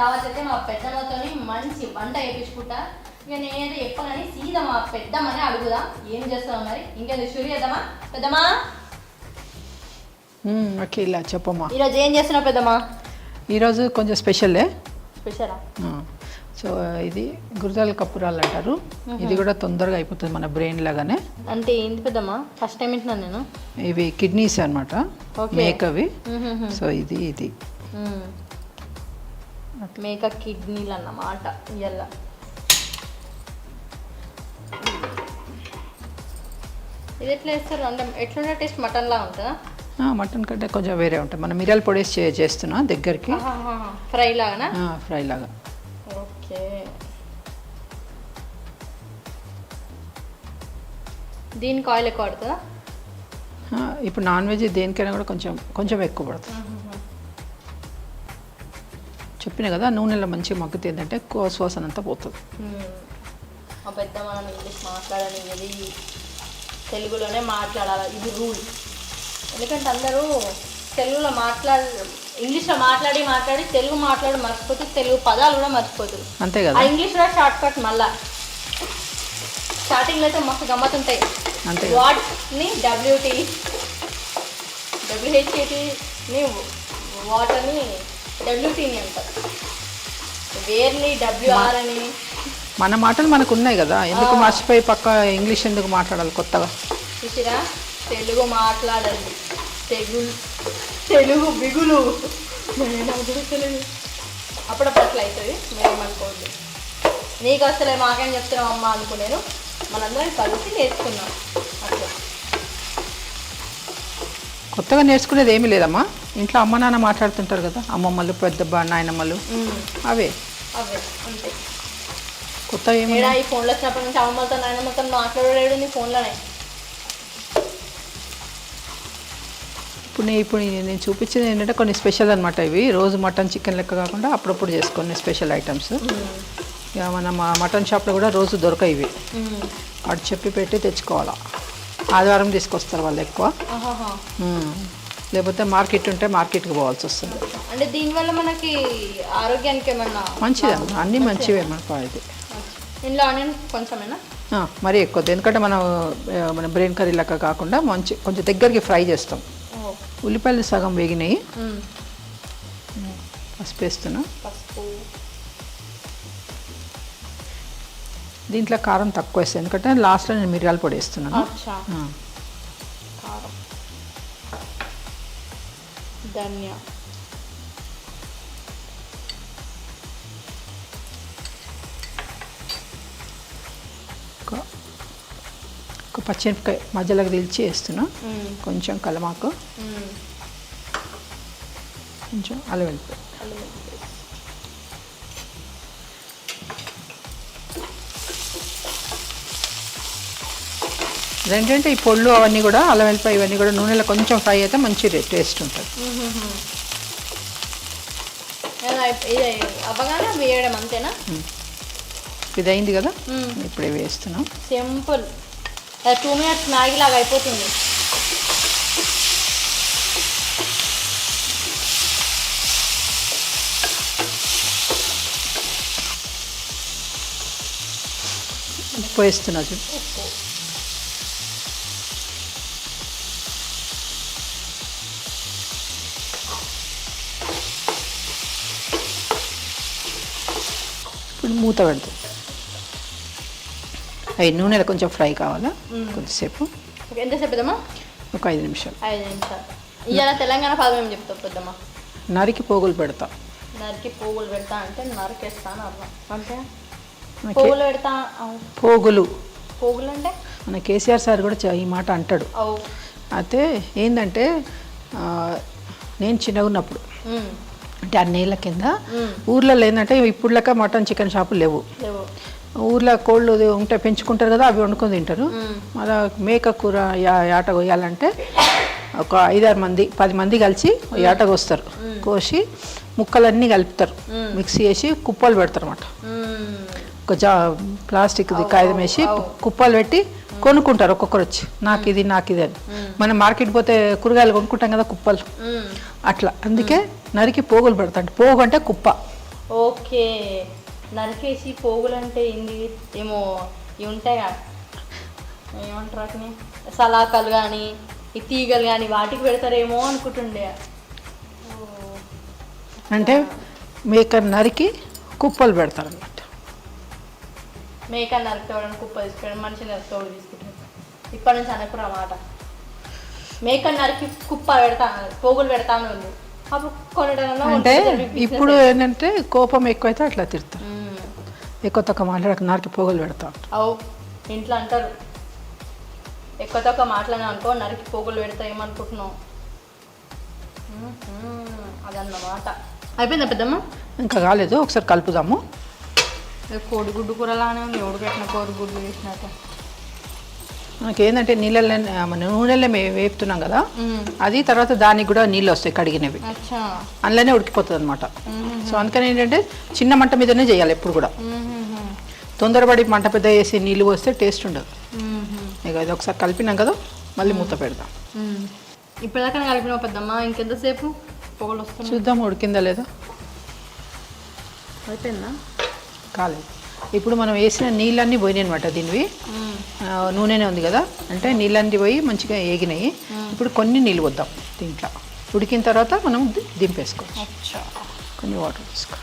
దావత్ అయితే మా పెద్దమ్మతోని మంచి వంట వేయించుకుంటా ఇక నేనైతే చెప్పగానే సీదా మా పెద్దమ్మని అడుగుదా ఏం చేస్తావు మరి? ఇంకేంది షూరి చేద్దామా? పెద్దమ్మా? మ్మ్, ఓకే ఇలా చెప్పమ్మా. ఈరోజు ఏం చేస్తున్నావు పెద్దమ్మా? ఈరోజు కొంచెం స్పెషలా. ఆ, సో ఇది గురజాల కప్పురాలు అంటారు. ఇది కూడా తొందరగా అయిపోతుంది మన బ్రెయిన్ లాగానే. అంటే ఏంటి పెద్దమ్మా? ఫస్ట్ టైం వింటున్నాను నేను. ఇవి కిడ్నీస్ అనమాట. మేకవి. సో ఇది ఇది. మేక కిడ్నీలు అన్నమాట ఇయ్యాల. ఇది ఎట్లా వేస్తారు అంటే ఎట్లుండే టేస్ట్? మటన్ లా ఉంటుందా మటన్ కంటే కొంచెం వేరే ఉంటాయి మనం మిరియాల పొడేసి చే చేస్తున్నా దగ్గరికి. ఫ్రై లాగానా? ఆ, ఫ్రై లాగా. ఓకే. దీనికి ఆయిల్ ఎక్కువ పడుతుందా? ఇప్పుడు నాన్ వెజ్ దేనికైనా కూడా కొంచెం కొంచెం ఎక్కువ పడుతుంది. చెప్పిన కదా నూనెలో మంచిగా మగ్గితే ఏంటంటే కోసవాసన అంతా పోతుంది. మా పెద్ద మనం ఇంగ్లీష్ మాట్లాడని ఇది తెలుగులోనే మాట్లాడాలి ఇది రూల్. ఎందుకంటే అందరూ తెలుగులో మాట్లాడ ఇంగ్లీష్లో మాట్లాడి మాట్లాడి తెలుగు మాట్లాడి మర్చిపోతే తెలుగు పదాలు కూడా మర్చిపోతారు. అంతే కదా? ఇంగ్లీష్ కూడా షార్ట్ కట్ మళ్ళా. స్టార్టింగ్లో అయితే మస్తు గమ్మత్ ఉంటాయి అంతే. వాట్ని డబ్ల్యూటీ డబ్ల్యూహెచ్ఏటీని వాటర్ని డబ్ల్యూటీని అంటారు. వేర్ని డబ్ల్యూఆర్ అని. మన మాటలు మనకు ఉన్నాయి కదా. ఎందుకు మర్చిపోయి పక్క ఇంగ్లీష్ ఎందుకు మాట్లాడాలి కొత్తగా? చూసిరా? తెలుగు మాట్లాడండి. తెలుగు తెలుగు బిగులు. అప్పుడప్పుడు అట్లా అవుతుంది మేమనుకోండి నీకు అసలే మాకేం చెప్తున్నావు అమ్మ అనుకునేను. మనందరం కలిసి నేర్చుకున్నాం. అట్లా. కొత్తగా నేర్చుకునేది ఏమీ లేదమ్మా. ఇంట్లో అమ్మ నాన్న మాట్లాడుతుంటారు కదా అమ్మమ్మలు పెద్ద బా- నాయనమ్మలు అవే. అవే అంతే. కొత్త ఏమి ఏడా ఈ ఫోన్లో వచ్చినప్పటి నుంచి అమ్మమ్మలతో నాయనమ్మతో మాట్లాడేడు నీ ఫోన్లోనే. ఇప్పుడు నేను ఇప్పుడు నేను నేను చూపించేది ఏంటంటే కొన్ని స్పెషల్ అనమాట ఇవి. రోజు మటన్ చికెన్ లెక్క కాకుండా అప్పుడప్పుడు చేసుకునే స్పెషల్ ఐటమ్స్. ఇక మన మటన్ షాప్లో కూడా రోజు దొరకవు ఇవి. అటు చెప్పి పెట్టి తెచ్చుకోవాలా. ఆదివారం తీసుకొస్తారు వాళ్ళు ఎక్కువ. లేకపోతే మార్కెట్ ఉంటే మార్కెట్కి పోవాల్సి వస్తుంది. అంటే దీనివల్ల మనకి ఆరోగ్యానికి ఏమన్నా మంచిదమ్మా అన్నీ మంచివే మనకు ఇది. ఇందులో ఆనియన్ కొంచెమేనా? మరీ ఎక్కువ. ఎందుకంటే మనం మన బ్రెయిన్ కర్రీ లెక్క కాకుండా మంచి కొంచెం దగ్గరికి ఫ్రై చేస్తాం. ఉల్లిపాయలు సగం వేగినాయి. పసుపు వేస్తున్నా పసుపు. దీంట్లో కారం తక్కువ వేస్తాను. ఎందుకంటే లాస్ట్లో నేను మిరియాల పొడి వేస్తున్నాను. కారం. ధనియా. ఒక పచ్చిమిరపకాయ మధ్యలోకి దిల్చి వేస్తున్నా. కొంచెం కలమాకు. కొంచెం అల్లం ఏంటంటే ఈ పొళ్ళు అవన్నీ కూడా అల్లం వెల్లిపాయ ఇవన్నీ కూడా నూనెలో కొంచెం ఫ్రై అయితే మంచి టేస్ట్ ఉంటుంది. వేయడం అంతేనా? ఇది అయింది కదా. ఇప్పుడే వేస్తున్నాం. సింపుల్. టూ మినిట్స్ మ్యాగీ లాగా అయిపోతుంది. ఉప్పు వేస్తున్నా ఇప్పుడు మూత పెడతాం. అవి నూనెలో కొంచెం ఫ్రై కావాలా. కొద్దిసేపు ఎంతసేపు పెద్దమ్మా? ఒక ఐదు నిమిషాలు. ఐదు నిమిషాలు. ఇవాళ తెలంగాణ పదం ఏం చెప్తావు పెద్దమ్మా? నరికి పోగులు పెడతాం. నరికి పువ్వులు పెడతా అంటే నరికేస్తాను అర్థం. అంటే? మనకి పువ్వులు పెడతా. పోగులు. పువ్వులు అంటే? మన కేసీఆర్ సార్ కూడా ఈ మాట అంటాడు. అయితే ఏంటంటే నేను చిన్నగా ఉన్నప్పుడు. అంటే అన్నేళ్ళ కింద. ఊర్లలో ఏంటంటే ఇప్పుడులక మటన్ చికెన్ షాపులు లేవు. ఊర్లో కోళ్ళు ఉంటే పెంచుకుంటారు కదా అవి వండుకొని తింటారు. మళ్ళా మేక కూర యాట కోయాలంటే ఒక ఐదారు మంది పది మంది కలిసి యాట కోస్తారు. కోసి ముక్కలన్నీ కలుపుతారు. మిక్సీ చేసి కుప్పలు పెడతారు అన్నమాట మ్మ్. ఒక జా ప్లాస్టిక్ది కాగితం వేసి కుప్పలు పెట్టి కొనుక్కుంటారు ఒక్కొక్కరు వచ్చి. నాకు ఇది నాకు ఇది అని. మనం మార్కెట్ పోతే కూరగాయలు కొనుక్కుంటాం కదా కుప్పలు. అట్లా. అందుకే నరికి పోగులు పెడతాడు పోగు అంటే కుప్ప. ఓకే. నరికేసి పోగులు అంటే ఏంది? ఏమో ఇవి ఉంటాయిగా ఏమంటారు సలాకాలు కానీ ఈ తీగలు కానీ వాటికి పెడతారేమో అనుకుంటుండే. అంటే మేక నరికి కుప్పలు పెడతారు అన్నమాట మేక నరకవడానికి కుప్ప తీసుకోవడం మనిషి నరకవడం తీసుకుంటాం ఇప్పటి నుంచి అనకురా మాట. మేక నరికి కుప్ప పెడతాను పోగులు పెడతాను ఉంది అంటే ఇప్పుడు ఏంటంటే కోపం ఎక్కువైతే అట్లా తిడతారు. ఎక్కువ తక్కువ మాట్లాడక నరికి పోగలు పెడతా. అవు ఇంట్లో అంటారు. ఎక్కువ తక్కువ మాట్లాడినా అనుకో నరికి పోగులు పెడతా ఏమనుకుంటున్నావు. అదన్నమాట అయిపోయిందా పెద్దమ్మ? ఇంకా కాలేదు ఒకసారి కలుపుదాము. కోడిగుడ్డు కూరలానే ఉంది కోడిగుడ్లు వేసినట్టు మనకి ఏంటంటే నీళ్ళల్లో మన నూనెలో వేపుతున్నాం కదా అది తర్వాత దానికి కూడా నీళ్ళు వస్తాయి కడిగినవి. అందులోనే ఉడికిపోతుంది అనమాట సో అందుకని ఏంటంటే చిన్న మంట మీదనే చేయాలి ఎప్పుడు కూడా. తొందరపడి మంట పెద్ద వేసి నీళ్ళు పోస్తే టేస్ట్ ఉండదు. ఇక ఇది ఒకసారి కలిపినాం కదా మళ్ళీ మూత పెడదాం. ఇప్పటిదాకా కలిపిన పెద్దమ్మ ఇంకెంతసేపు? పొగలు వస్తున్నాయి చూద్దాం ఉడికిందా లేదా? అయిపోయిందా? కాలేదు. ఇప్పుడు మనం వేసిన నీళ్ళన్నీ పోయినాయి అనమాట దీనివి నూనెనే ఉంది కదా? అంటే నీళ్ళన్నీ పోయి మంచిగా ఏగినాయి. ఇప్పుడు కొన్ని నీళ్ళు వద్దాం దీంట్లో. ఉడికిన తర్వాత మనం దింపేసుకోవచ్చు. కొన్ని వాటర్ తీసుకో.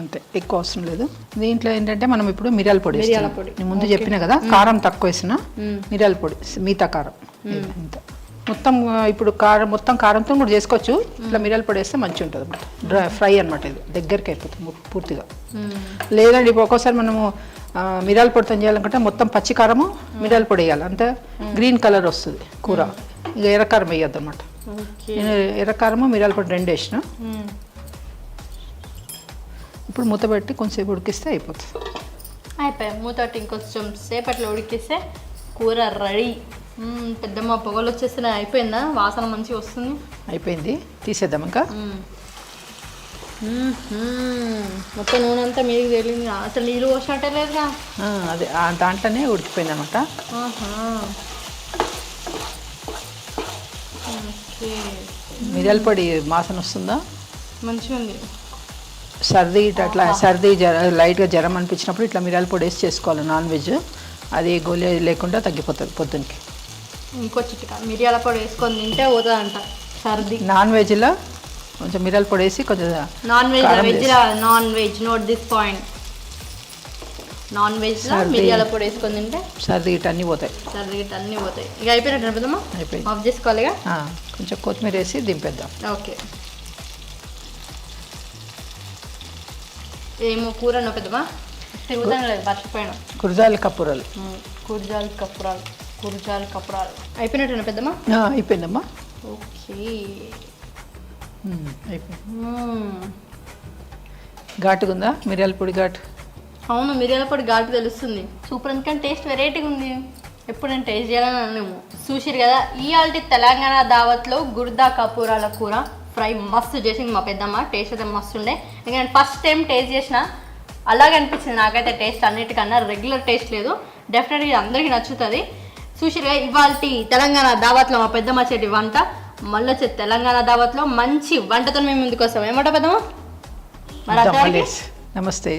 అంతే ఎక్కువ అవసరం లేదు. దీంట్లో ఏంటంటే మనం ఇప్పుడు మిరియాల పొడి మిరియాల. పొడి. నేను ముందు చెప్పిన కదా కారం తక్కువ వేసిన. మిరియాల పొడి మిగతా కారం. ఇంత మొత్తం ఇప్పుడు కారం మొత్తం కారంతో కూడా చేసుకోవచ్చు. ఇట్లా మిరియాల పొడి వేస్తే మంచిగా ఉంటుంది అనమాట డ్రై ఫ్రై అనమాట ఇది. దగ్గరికి అయిపోతుంది పూర్తిగా. లేదండి ఇప్పుడు ఒక్కోసారి మనము మిరియాల పొడితో చేయాలనుకుంటే మొత్తం పచ్చి కారము మిరియాల పొడి వేయాలి. అంతే. గ్రీన్ కలర్ వస్తుంది కూర. ఇక ఎర్రకారం వేయద్దు అనమాట నేను ఎర్రకారము మిరియాల పొడి రెండు వేసిన. ఇప్పుడు మూత పెట్టి కొంచెంసేపు ఉడికిస్తే అయిపోతుంది. అయిపోయి మూతటి ఇంకొంచెం సేపట్లో ఉడికిస్తే కూర రెడీ. మ్మ్. పెద్దమ్మ పొగలు వచ్చేస్తున్నాయి. అయిపోయిందా? వాసన మంచిగా వస్తుంది? అయిపోయింది. తీసేద్దాం ఇంకా. మొత్తం నూనె అంతా మీదకి తేలింది. అసలు నీళ్ళు పోసినట్టే లేదుగా. అదే దాంట్లోనే ఉడికిపోయింది అనమాట మిరియాల పొడి వాసన వస్తుందా? మంచిగా ఉంది సర్ది అట్లా సర్ది జర లైట్గా జ్వరం అనిపించినప్పుడు ఇట్లా మిరియాల పొడి వేసి చేసుకోవాలి నాన్ వెజ్. అది గోలే లేకుండా తగ్గిపోతుంది పొద్దునకి. ఇంకో చిట్కా మిరియాల పొడి వేసుకొని తింటే పోతుందంట సర్ది. నాన్ వెజ్లో కొంచెం మిరియాల పొడి వేసి కొంచెం non veg veg non veg note this point. Non veg. మిరియాల పొడి వేసుకొని తింటే సర్ది ఇటు అన్నీ పోతాయి. సర్ది గిట్ట అన్నీ పోతాయి. ఇక అయిపోయినట్టు అయిపోయింది. ఆఫ్ చేసుకోవాలి ఇక ఆ, కొంచెం కొత్తిమీర వేసి దింపేద్దాం. ఓకే. ఏమో కూర అన్న పెద్దమ్మా. తిరుగుతాను లేదు మర్చిపోయాను. కుర్జాల కప్పురాలు. కూరజాలు కప్పురాలు కూరజాలు కప్పురాలు. అయిపోయినట్టు పెద్దమ్మా? ఆ, అయిపోయిందమ్మా. ఓకే. అయిపోయింది. ఘాటుగా ఉందా మిరియాల పొడి ఘాటు. అవును మిరియాల పొడి ఘాటు తెలుస్తుంది. సూపర్ ఎందుకంటే టేస్ట్ వెరైటీగా ఉంది. ఎప్పుడు నేను టేస్ట్ చేయాలని అన్నాము చూసిరు కదా ఇవాళ తెలంగాణ దావత్లో గుర్దా కపూరాల కూర ఫ్రై మస్తు చేసింది మా పెద్దమ్మ టేస్ట్ అయితే మస్తు ఉండే. ఇంకా నేను ఫస్ట్ టైం టేస్ట్ చేసిన అలాగే అనిపించింది నాకైతే టేస్ట్ అన్నిటికన్నా రెగ్యులర్ టేస్ట్ లేదు. డెఫినెట్గా ఇది అందరికీ నచ్చుతుంది. చూసిరుగా ఇవాళ తెలంగాణ దావత్లో మా పెద్దమ్మ చేటి వంట మళ్ళీ వచ్చే తెలంగాణ దావత్లో మంచి వంటతో మేము ముందుకు వస్తాం ఏమంటావు పెద్దమ్మ? మరి. నమస్తే.